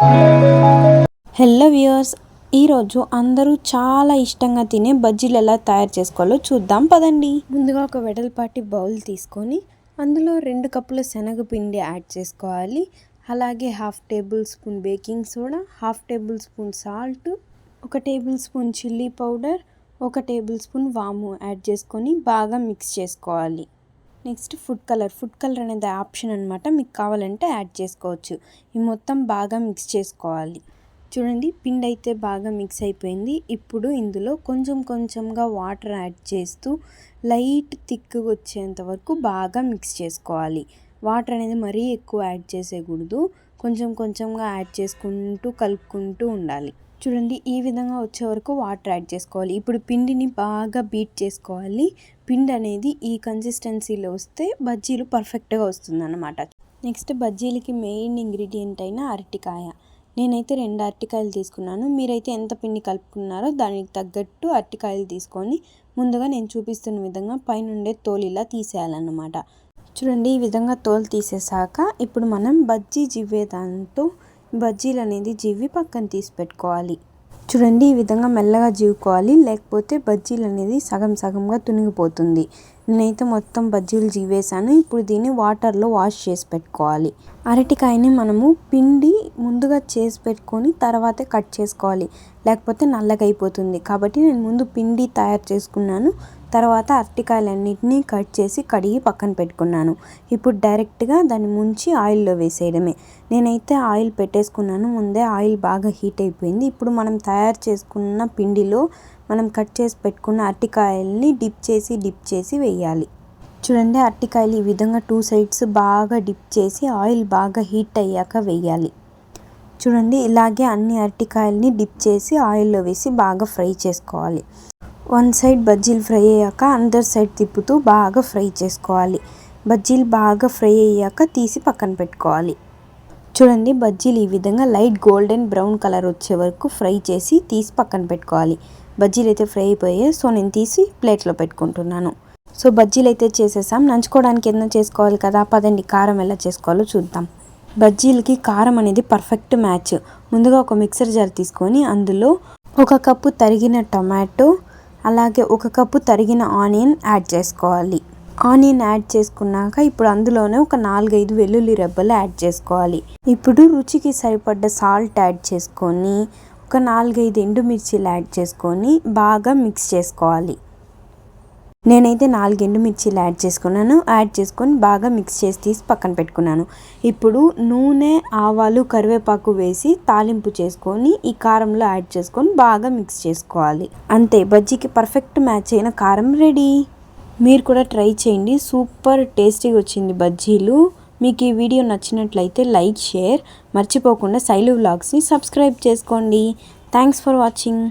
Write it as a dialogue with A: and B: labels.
A: Hello viewers ఈరోజు అందరూ చాలా ఇష్టంగా తినే బజ్జీలు ఎలా తయారు చేసుకోవాలో చూద్దాం పదండి. ముందుగా ఒక వెడల్పాటి బౌల్ తీసుకొని అందులో రెండు కప్పుల శనగపిండి యాడ్ చేసుకోవాలి. అలాగే half tablespoon baking soda half tablespoon salt ఒక టేబుల్ స్పూన్ చిల్లీ పౌడర్ ఒక టేబుల్ స్పూన్ వాము యాడ్ చేసుకొని బాగా మిక్స్ చేసుకోవాలి. Next food colour. Food colour అనేది ఆప్షన్ అనమాట మీకు కావాలంటే యాడ్ చేసుకోవచ్చు. ఈ మొత్తం బాగా మిక్స్ చేసుకోవాలి. చూడండి పిండి అయితే బాగా మిక్స్ అయిపోయింది. ఇప్పుడు ఇందులో కొంచెం కొంచెంగా వాటర్ యాడ్ చేస్తూ లైట్ థిక్గా వచ్చేంత వరకు బాగా మిక్స్ చేసుకోవాలి. వాటర్ అనేది మరీ ఎక్కువ యాడ్ చేసేయకూడదు. కొంచెం కొంచెంగా యాడ్ చేసుకుంటూ కలుపుకుంటూ ఉండాలి. చూడండి ఈ విధంగా వచ్చే వరకు వాటర్ యాడ్ చేసుకోవాలి. ఇప్పుడు పిండిని బాగా బీట్ చేసుకోవాలి. పిండి అనేది ఈ కన్సిస్టెన్సీలో వస్తే బజ్జీలు పర్ఫెక్ట్గా వస్తుందన్నమాట. నెక్స్ట్ బజ్జీలకి మెయిన్ ఇంగ్రీడియంట్ అయిన అరటికాయ. నేనైతే రెండు అరటికాయలు తీసుకున్నాను. మీరైతే ఎంత పిండి కలుపుకున్నారో దానికి తగ్గట్టు అరటికాయలు తీసుకొని ముందుగా నేను చూపిస్తున్న విధంగా పైనుండే తోలిలా తీసేయాలన్నమాట. చూడండి ఈ విధంగా తోలు తీసేసాక ఇప్పుడు మనం బజ్జీ జివ్వే దాంతో బజ్జీలు అనేది జివ్వి పక్కన తీసి పెట్టుకోవాలి. చూడండి ఈ విధంగా మెల్లగా జీవుకోవాలి లేకపోతే బజ్జీలు అనేది సగం సగంగా తునిగిపోతుంది. నేనైతే మొత్తం బజ్జీలు జీవేశాను ఇప్పుడు దీన్ని వాటర్లో వాష్ చేసి పెట్టుకోవాలి. అరటికాయని మనము పిండి ముందుగా చేసి పెట్టుకొని తర్వాతే కట్ చేసుకోవాలి. లేకపోతే నల్లగా అయిపోతుంది. కాబట్టి నేను ముందు పిండి తయారు చేసుకున్నాను. తర్వాత అరటికాయలన్నిటినీ కట్ చేసి కడిగి పక్కన పెట్టుకున్నాను. ఇప్పుడు డైరెక్ట్గా దాన్ని ముంచి ఆయిల్లో వేసేయడమే. నేనైతే ఆయిల్ పెట్టేసుకున్నాను. ముందే ఆయిల్ బాగా హీట్ అయిపోయింది. ఇప్పుడు మనం తయారు చేసుకున్న పిండిలో మనం కట్ చేసి పెట్టుకున్న అరటికాయల్ని డిప్ చేసి డిప్ చేసి వేయాలి. చూడండి అరటికాయలు ఈ విధంగా టూ సైడ్స్ బాగా డిప్ చేసి ఆయిల్ బాగా హీట్ అయ్యాక వేయాలి. చూడండి ఇలాగే అన్ని అరటికాయల్ని డిప్ చేసి ఆయిల్లో వేసి బాగా ఫ్రై చేసుకోవాలి. వన్ సైడ్ బజ్జీలు ఫ్రై అయ్యాక అందర్ సైడ్ తిప్పుతూ బాగా ఫ్రై చేసుకోవాలి. బజ్జీలు బాగా ఫ్రై అయ్యాక తీసి పక్కన పెట్టుకోవాలి. చూడండి బజ్జీలు ఈ విధంగా లైట్ గోల్డెన్ బ్రౌన్ కలర్ వచ్చే వరకు ఫ్రై చేసి తీసి పక్కన పెట్టుకోవాలి. బజ్జీలు అయితే ఫ్రై అయిపోయాయి. సో నేను తీసి ప్లేట్లో పెట్టుకుంటున్నాను. సో బజ్జీలు అయితే చేసేసాం. నంచుకోవడానికి ఏదైనా చేసుకోవాలి కదా? పదండి కారం ఎలా చేసుకోవాలో చూద్దాం. బజ్జీలకి కారం అనేది పర్ఫెక్ట్ మ్యాచ్. ముందుగా ఒక మిక్సర్ జార్ తీసుకొని అందులో ఒక కప్పు తరిగిన టొమాటో అలాగే ఒక కప్పు తరిగిన ఆనియన్ యాడ్ చేసుకోవాలి. ఆనియన్ యాడ్ చేసుకున్నాక ఇప్పుడు అందులోనే ఒక నాలుగైదు వెల్లుల్లి రెబ్బలు యాడ్ చేసుకోవాలి. ఇప్పుడు రుచికి సరిపడ్డ సాల్ట్ యాడ్ చేసుకొని ఒక నాలుగైదు ఎండుమిర్చిలు యాడ్ చేసుకొని బాగా మిక్స్ చేసుకోవాలి. నేనైతే నాలుగు ఎండుమిర్చీలు యాడ్ చేసుకున్నాను. యాడ్ చేసుకొని బాగా మిక్స్ చేసి తీసి పక్కన పెట్టుకున్నాను. ఇప్పుడు నూనె ఆవాలు కరివేపాకు వేసి తాలింపు చేసుకొని ఈ కారంలో యాడ్ చేసుకొని బాగా మిక్స్ చేసుకోవాలి. అంతే బజ్జీకి పర్ఫెక్ట్ మ్యాచ్ అయిన కారం రెడీ. మీరు కూడా ట్రై చేయండి. సూపర్ టేస్టీగా వచ్చింది బజ్జీలు. మీకు ఈ వీడియో నచ్చినట్లయితే లైక్ షేర్. మర్చిపోకుండా శైలు వ్లాగ్స్ని సబ్స్క్రైబ్ చేసుకోండి. Thanks for watching.